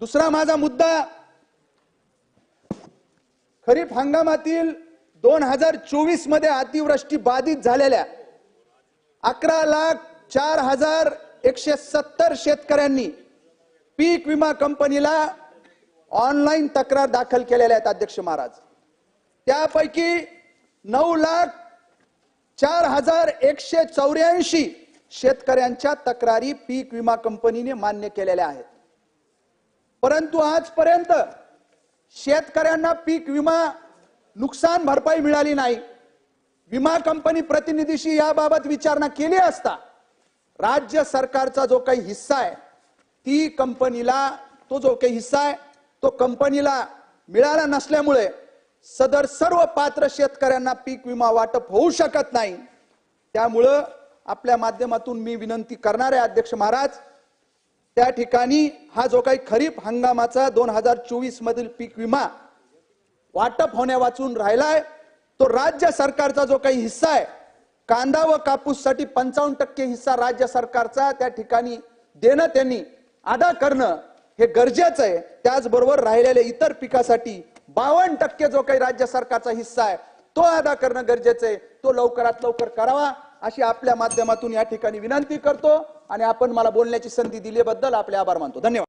दुसरा माझा मुद्दा खरीप हंगामातील दोन हजार चोवीसमध्ये अतिवृष्टी बाधित झालेल्या अकरा लाख चार हजार एकशे सत्तर शेतकऱ्यांनी पीक विमा कंपनीला ऑनलाईन तक्रार दाखल केलेल्या आहेत अध्यक्ष महाराज. त्यापैकी नऊ लाख चार हजार एकशे चौऱ्याऐंशी शेतकऱ्यांच्या तक्रारी पीक विमा कंपनीने मान्य केलेल्या आहेत. परंतु आजपर्यंत शेतकऱ्यांना पीक विमा नुकसान भरपाई मिळाली नाही. विमा कंपनी प्रतिनिधीशी याबाबत विचारणा केली असता राज्य सरकारचा जो काही हिस्सा आहे ती कंपनीला तो जो काही हिस्सा आहे तो कंपनीला मिळाला नसल्यामुळे सदर सर्व पात्र शेतकऱ्यांना पीक विमा वाटप होऊ शकत नाही. त्यामुळं आपल्या माध्यमातून मी विनंती करणार आहे अध्यक्ष महाराज त्या ठिकाणी हा जो काही खरीप हंगामाचा दोन हजार चोवीस मधील पीक विमा वाटप होण्या वाचून राहिलाय तो राज्य सरकारचा जो काही हिस्सा आहे कांदा व कापूससाठी पंचावन्न टक्के हिस्सा राज्य सरकारचा त्या ठिकाणी देणं त्यांनी अदा करणं हे गरजेचं आहे. त्याचबरोबर राहिलेल्या इतर पिकासाठी बावन्न टक्के जो काही राज्य सरकारचा हिस्सा आहे तो अदा करणं गरजेचं आहे. तो लवकरात लवकर करावा. अशी आपल्या माध्यमातून या ठिकाणी विनंती करतो आणि आपण मला बोलण्याची संधी दिल्याबद्दल आपले आभार मानतो. धन्यवाद.